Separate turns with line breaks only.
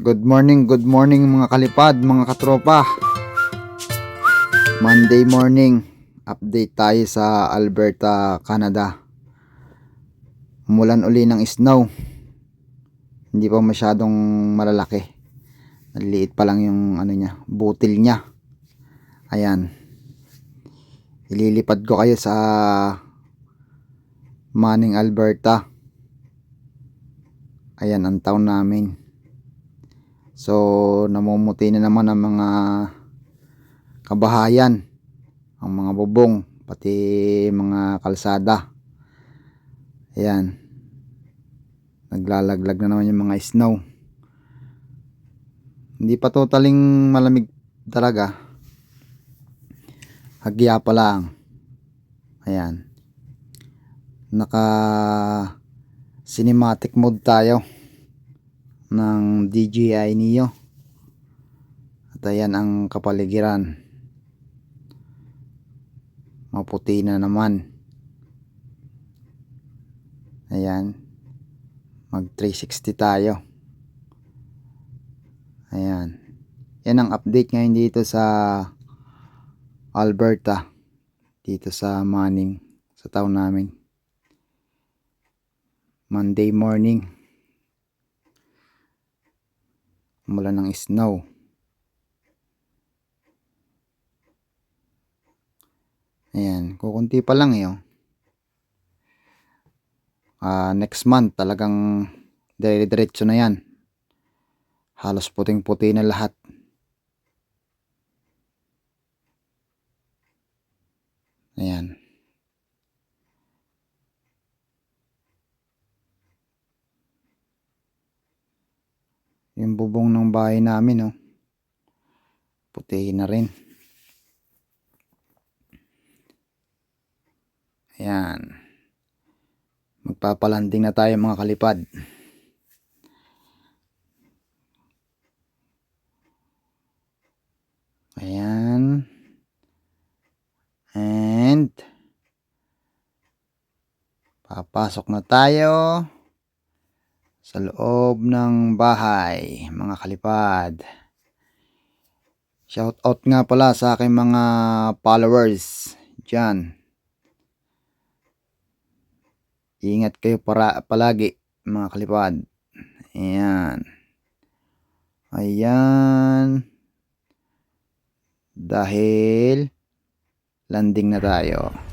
Good morning, good morning mga kalipad, mga katropa. Monday morning, update tayo sa Alberta, Canada. Umulan uli ng snow. Hindi pa masyadong malalaki. Maliit pa lang yung ano niya, butil niya. Ayan. Ililipad ko kayo sa Manning, Alberta. Ayan ang town namin. So, namumuti na naman ang mga kabahayan, ang mga bubong, pati mga kalsada. Ayan. Naglalaglag na naman yung mga snow. Hindi pa totaling malamig talaga. Hagya pa lang. Ayan. Naka cinematic mode tayo ng DJI Neo. At ayan ang kapaligiran. Maputi na naman. Ayan. Mag 360 tayo. Ayan. Yan ang update ngayon dito sa Alberta. Dito sa Manning sa town namin. Monday morning mula ng snow. Ayan, kukunti pa lang eh. Oh. Ah, next month talagang dire-diretso na yan. Halos puting-puti na lahat. Ayan. Yung bubong ng bahay namin, oh. Puti na rin. Ayan. Magpapalanding na tayo mga kalipad. Ayan. And papasok na tayo sa loob ng bahay, mga kalipad. Shout out nga pala sa aking mga followers dyan. Ingat kayo para, palagi, mga kalipad. Ayan. Ayan. Dahil landing na tayo.